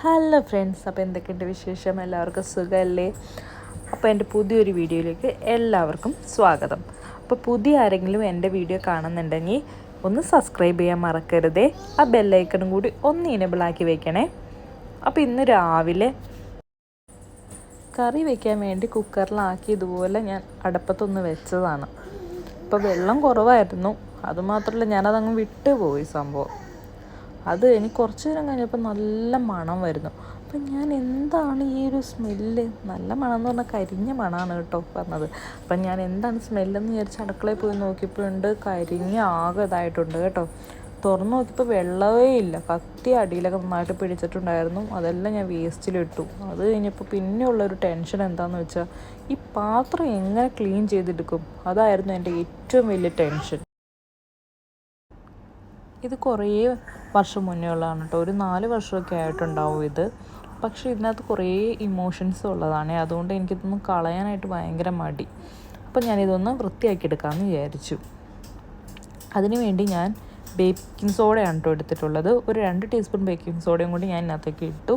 Hello friends അപ്പോൾ എന്തൊക്കെയുണ്ട് വിശേഷം? എല്ലാവർക്കും സുഖമല്ലേ? അപ്പോൾ എന്റെ പുതിയൊരു വീഡിയോയിലേക്ക് എല്ലാവർക്കും സ്വാഗതം. അപ്പോൾ പുതിയ ആരെങ്കിലും എന്റെ വീഡിയോ കാണുന്നുണ്ടെങ്കിൽ ഒന്ന് സബ്സ്ക്രൈബ് ചെയ്യാൻ മറക്കരുതേ. ആ ബെല്ലൈക്കണും കൂടി ഒന്ന് ഇനബിൾ ആക്കി വെക്കണേ. അപ്പോൾ ഇന്ന് രാവിലെ കറി വയ്ക്കാൻ വേണ്ടി കുക്കറിലാക്കി ഇതുപോലെ ഞാൻ അടപ്പത്തൊന്ന് വെച്ചതാണ്. അപ്പോൾ വെള്ളം കുറവായിരുന്നു. അതുമാത്രമല്ല ഞാനതങ്ങ് വിട്ടുപോയി സംഭവം. അത് എനിക്ക് കുറച്ച് നേരം കഴിഞ്ഞപ്പോൾ നല്ല മണം വരുന്നു. അപ്പം ഞാൻ എന്താണ് ഈ ഒരു സ്മെല്ല്? നല്ല മണം എന്ന് പറഞ്ഞാൽ കരിഞ്ഞ മണമാണ് കേട്ടോ പറഞ്ഞത്. അപ്പം ഞാൻ എന്താണ് സ്മെല്ലെന്ന് വിചാരിച്ച് അടുക്കളയിൽ പോയി നോക്കിയപ്പോഴുണ്ട് കരിഞ്ഞ ആകെ ഇതായിട്ടുണ്ട് കേട്ടോ. തുറന്ന് നോക്കിയപ്പോൾ വെള്ളമേ ഇല്ല. കത്തി അടിയിലൊക്കെ നന്നായിട്ട് പിടിച്ചിട്ടുണ്ടായിരുന്നു. അതെല്ലാം ഞാൻ വേസ്റ്റിലിട്ടു. അത് കഴിഞ്ഞപ്പോൾ പിന്നെ ഉള്ളൊരു ടെൻഷൻ എന്താണെന്ന് വെച്ചാൽ ഈ പാത്രം എങ്ങനെ ക്ലീൻ ചെയ്തെടുക്കും? അതായിരുന്നു എന്റെ ഏറ്റവും വലിയ ടെൻഷൻ. ഇത് കുറേ വർഷം മുന്നേ ഉള്ളതാണ് കേട്ടോ. ഒരു നാല് വർഷമൊക്കെ ആയിട്ടുണ്ടാവും ഇത്. പക്ഷേ ഇതിനകത്ത് കുറേ ഇമോഷൻസ് ഉള്ളതാണ്. അതുകൊണ്ട് എനിക്കിതൊന്നും കളയാനായിട്ട് ഭയങ്കര മടി. അപ്പം ഞാനിതൊന്ന് വൃത്തിയാക്കി എടുക്കാമെന്ന് വിചാരിച്ചു അതിനുവേണ്ടി ഞാൻ ബേക്കിംഗ് സോഡയാണ് കേട്ടോ എടുത്തിട്ടുള്ളത്. ഒരു രണ്ട് ടീസ്പൂൺ ബേക്കിംഗ് സോഡയും കൂടി ഞാൻ ഇതിനകത്തേക്ക് ഇട്ടു.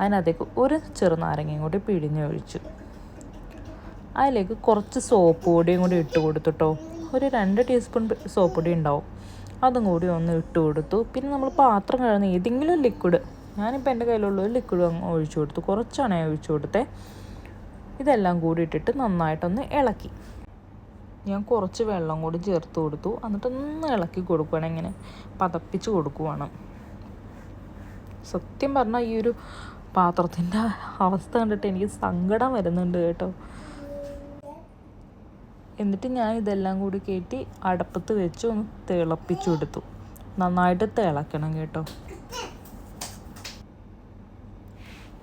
അതിനകത്തേക്ക് ഒരു ചെറുനാരങ്ങയും കൂടി പിഴിഞ്ഞ് ഒഴിച്ചു അതിലേക്ക് കുറച്ച് സോപ്പ് പൊടിയും കൂടി ഇട്ട് കൊടുത്തിട്ടോ ഒരു രണ്ട് ടീസ്പൂൺ സോപ്പ് പൊടി ഉണ്ടാവും. അതും കൂടി ഒന്ന് ഇട്ട് കൊടുത്തു. പിന്നെ നമ്മൾ പാത്രം കഴുകുന്ന ഏതെങ്കിലും ലിക്വിഡ് ഞാനിപ്പോൾ എന്റെ കയ്യിലുള്ള ഒരു ലിക്വിഡ് അങ്ങ് ഒഴിച്ചു കൊടുത്തു. കുറച്ചാണ് ഞാൻ ഒഴിച്ചു കൊടുത്തേ. ഇതെല്ലാം കൂടി ഇട്ടിട്ട് നന്നായിട്ടൊന്ന് ഇളക്കി. ഞാൻ കുറച്ച് വെള്ളം കൂടി ചേർത്ത് കൊടുത്തു. എന്നിട്ടൊന്ന് ഇളക്കി കൊടുക്കുകയാണ് ഇങ്ങനെ പതപ്പിച്ച് കൊടുക്കുവാണ്. സത്യം പറഞ്ഞാൽ ഈ ഒരു പാത്രത്തിന്റെ അവസ്ഥ കണ്ടിട്ട് എനിക്ക് സങ്കടം വരുന്നുണ്ട് കേട്ടോ. എന്നിട്ട് ഞാൻ ഇതെല്ലാം കൂടി കയറ്റി അടപ്പത്ത് വെച്ച് ഒന്ന് തിളപ്പിച്ചു കൊടുത്തു നന്നായിട്ട് തിളക്കണം കേട്ടോ.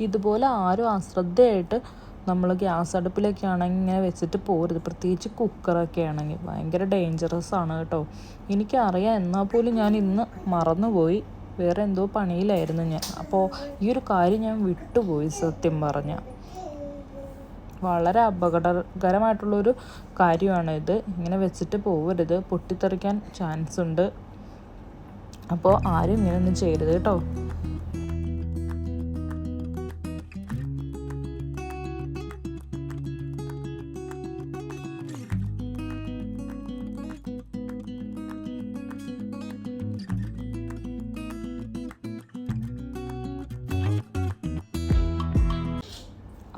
ഇതുപോലെ ആരും അശ്രദ്ധയായിട്ട് നമ്മൾ ഗ്യാസ് അടുപ്പിലൊക്കെ ആണെങ്കിൽ ഇങ്ങനെ വെച്ചിട്ട് പോരുത്. പ്രത്യേകിച്ച് കുക്കറൊക്കെ ആണെങ്കിൽ ഭയങ്കര ഡേഞ്ചറസ് ആണ് കേട്ടോ. എനിക്കറിയാം എന്നാൽ പോലും ഞാൻ ഇന്ന് മറന്നുപോയി. വേറെ എന്തോ പണിയിലായിരുന്നു ഞാൻ. അപ്പോൾ ഈ ഒരു കാര്യം ഞാൻ വിട്ടുപോയി സത്യം പറഞ്ഞാൽ വളരെ അപകടകരമായിട്ടുള്ളൊരു കാര്യമാണ് ഇത് ഇങ്ങനെ വെച്ചിട്ട് പോവരുത്. പൊട്ടിത്തെറിക്കാൻ ചാൻസ് ഉണ്ട് അപ്പോൾ ആരും ഇങ്ങനെയൊന്നും ചെയ്യരുത് കേട്ടോ.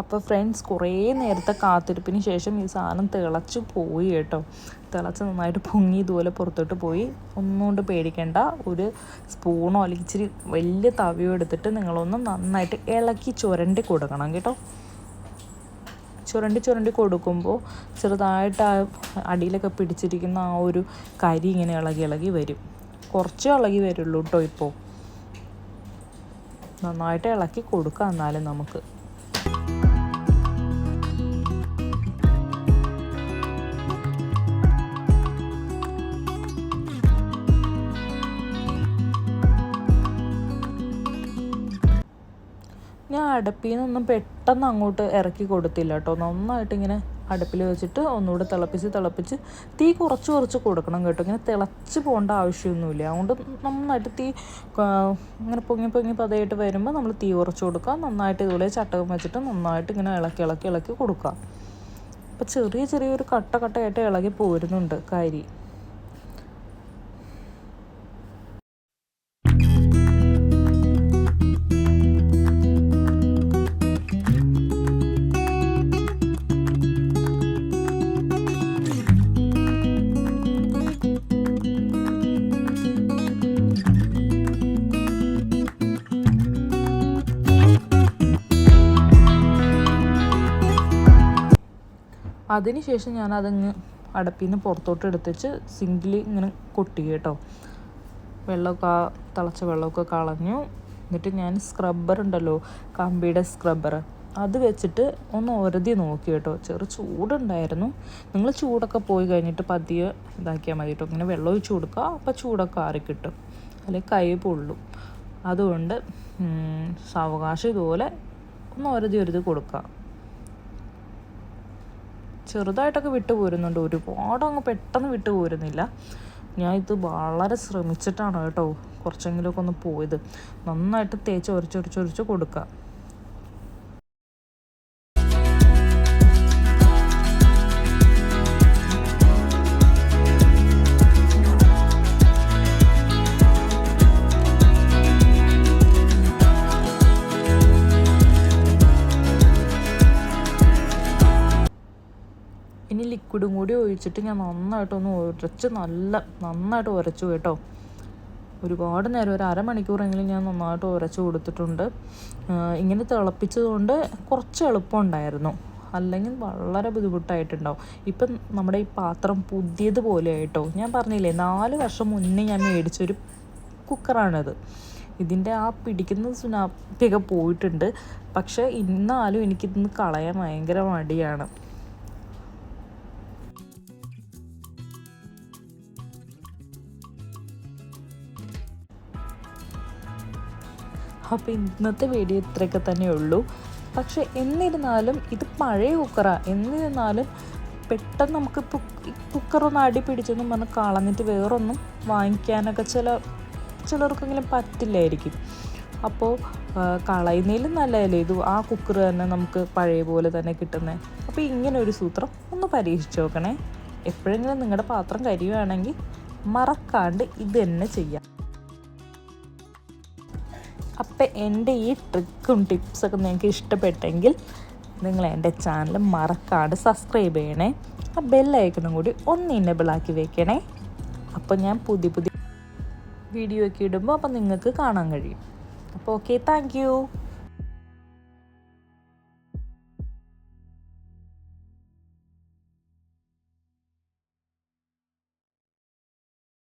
അപ്പോൾ ഫ്രണ്ട്സ് കുറേ നേരത്തെ കാത്തിരിപ്പിന് ശേഷം ഈ സാധനം തിളച്ച് പോയി കേട്ടോ. തിളച്ച് നന്നായിട്ട് പൊങ്ങി ഇതുപോലെ പുറത്തോട്ട് പോയി. ഒന്നുകൊണ്ട് പേടിക്കേണ്ട. ഒരു സ്പൂണോ അല്ലെങ്കിൽ ഇച്ചിരി വലിയ തവിയോ എടുത്തിട്ട് നിങ്ങളൊന്ന് നന്നായിട്ട് ഇളക്കി ചുരണ്ടി കൊടുക്കണം കേട്ടോ. ചുരണ്ടി ചുരണ്ടി കൊടുക്കുമ്പോൾ ചെറുതായിട്ട് ആ അടിയിലൊക്കെ പിടിച്ചിരിക്കുന്ന ആ ഒരു കരി ഇങ്ങനെ ഇളകി ഇളകി വരും. കുറച്ച് ഇളകി വരുള്ളൂ കേട്ടോ ഇപ്പോൾ നന്നായിട്ട് ഇളക്കി കൊടുക്കാം എന്നാലും നമുക്ക്. അടുപ്പിൽ നിന്നൊന്നും പെട്ടെന്ന് അങ്ങോട്ട് ഇറക്കി കൊടുത്തില്ല കേട്ടോ. നന്നായിട്ട് ഇങ്ങനെ അടുപ്പിൽ വെച്ചിട്ട് ഒന്നുകൂടെ തിളപ്പിച്ച് തിളപ്പിച്ച് തീ കുറച്ച് കുറച്ച് കൊടുക്കണം കേട്ടോ. ഇങ്ങനെ തിളച്ച് പോകേണ്ട ആവശ്യമൊന്നുമില്ല. അതുകൊണ്ട് നന്നായിട്ട് തീ ഇങ്ങനെ പൊങ്ങി പൊങ്ങി പതയായിട്ട് വരുമ്പോൾ നമ്മൾ തീ കുറച്ച് കൊടുക്കുക. നന്നായിട്ട് ഇതുപോലെ ചട്ടകം വെച്ചിട്ട് നന്നായിട്ട് ഇങ്ങനെ ഇളക്കി ഇളക്കി ഇളക്കി കൊടുക്കുക. അപ്പോൾ ചെറിയ ചെറിയൊരു കട്ട കട്ടയായിട്ട് ഇളകി പോരുന്നുണ്ട് കരി. അതിനുശേഷം ഞാൻ അതങ്ങ് അടപ്പിൽ നിന്ന് പുറത്തോട്ട് എടുത്തുവെച്ച് സിങ്കിൽ ഇങ്ങനെ കൊട്ടി കേട്ടോ. വെള്ളമൊക്കെ തിളച്ച വെള്ളമൊക്കെ കളഞ്ഞു. എന്നിട്ട് ഞാൻ സ്ക്രബ്ബർ ഉണ്ടല്ലോ കമ്പിയുടെ സ്ക്രബ്ബർ അത് വെച്ചിട്ട് ഒന്ന് ഒരതി നോക്കി കേട്ടോ. ചെറു ചൂടുണ്ടായിരുന്നു. നിങ്ങൾ ചൂടൊക്കെ പോയി കഴിഞ്ഞിട്ട് പതിയെ ഇതാക്കിയാൽ മതി കേട്ടോ. ഇങ്ങനെ വെള്ളം ഒഴിച്ച് കൊടുക്കുക അപ്പോൾ ചൂടൊക്കെ ആറിക്കിട്ടും അല്ലെങ്കിൽ കൈ പൊള്ളും. അതുകൊണ്ട് സാവകാശം ഇതുപോലെ ഒന്ന് ഒരതി ഒരതി കൊടുക്കുക. ചെറുതായിട്ടൊക്കെ വിട്ടു പോരുന്നുണ്ട്. ഒരുപാട് അങ്ങ് പെട്ടെന്ന് വിട്ടു പോരുന്നില്ല. ഞാൻ ഇത് വളരെ ശ്രമിച്ചിട്ടാണ് കേട്ടോ കുറച്ചെങ്കിലുമൊക്കെ ഒന്ന് പോയത്. നന്നായിട്ട് തേച്ച് ഉരച്ചൊരച്ചൊരച്ച് കൊടുക്കുക. ലിക്വിഡും കൂടി ഒഴിച്ചിട്ട് ഞാൻ നന്നായിട്ടൊന്ന് ഉരച്ച് നല്ല നന്നായിട്ട് ഉരച്ചു കേട്ടോ. ഒരുപാട് നേരം ഒരു അരമണിക്കൂറെങ്കിലും ഞാൻ നന്നായിട്ട് ഉരച്ചു കൊടുത്തിട്ടുണ്ട്. ഇങ്ങനെ തിളപ്പിച്ചതുകൊണ്ട് കുറച്ച് എളുപ്പമുണ്ടായിരുന്നു അല്ലെങ്കിൽ വളരെ ബുദ്ധിമുട്ടായിട്ടുണ്ടാവും. ഇപ്പം നമ്മുടെ ഈ പാത്രം പുതിയതുപോലെ ആയിട്ടോ ഞാൻ പറഞ്ഞില്ലേ നാല് വർഷം മുന്നേ ഞാൻ മേടിച്ചൊരു കുക്കറാണിത്. ഇതിന്റെ ആ പിടിക്കുന്ന സുനാപ്പിക പോയിട്ടുണ്ട്. പക്ഷേ ഇന്നാലും എനിക്കിതൊന്ന് കളയാൻ ഭയങ്കര മടിയാണ്. അപ്പോൾ ഇന്നത്തെ വീഡിയോ ഇത്രയൊക്കെ തന്നെ ഉള്ളൂ. പക്ഷേ എന്നിരുന്നാലും ഇത് പഴയ കുക്കറാണ് എന്നിരുന്നാലും പെട്ടെന്ന് നമുക്ക് കുക്കറൊന്ന് അടി പിടിച്ചെന്നും പറഞ്ഞ് കളഞ്ഞിട്ട് വേറൊന്നും വാങ്ങിക്കാനൊക്കെ ചില ചിലർക്കെങ്കിലും പറ്റില്ലായിരിക്കും. അപ്പോൾ കളയുന്നതിലും നല്ലതല്ലേ? ഇത് ആ കുക്കർ തന്നെ നമുക്ക് പഴയ പോലെ തന്നെ കിട്ടുന്നത് അപ്പോൾ ഇങ്ങനെ ഒരു സൂത്രം ഒന്ന് പരീക്ഷിച്ച് നോക്കണേ. എപ്പോഴെങ്കിലും നിങ്ങളുടെ പാത്രം കരിയുകയാണെങ്കിൽ മറക്കാണ്ട് ഇത് തന്നെ ചെയ്യാം. അപ്പം എന്റെ ഈ ട്രിക്കും ടിപ്സൊക്കെ നിങ്ങൾക്ക് ഇഷ്ടപ്പെട്ടെങ്കിൽ നിങ്ങൾ എന്റെ ചാനൽ മറക്കാണ്ട് സബ്സ്ക്രൈബ് ചെയ്യണേ. ആ ബെല്ലൈക്കണും കൂടി ഒന്ന് ഇന്നബിൾ ആക്കി വെക്കണേ. അപ്പോൾ ഞാൻ പുതിയ പുതിയ വീഡിയോ ഒക്കെ ഇടുമ്പോൾ അപ്പം നിങ്ങൾക്ക് കാണാൻ കഴിയും. അപ്പോൾ ഓക്കെ താങ്ക്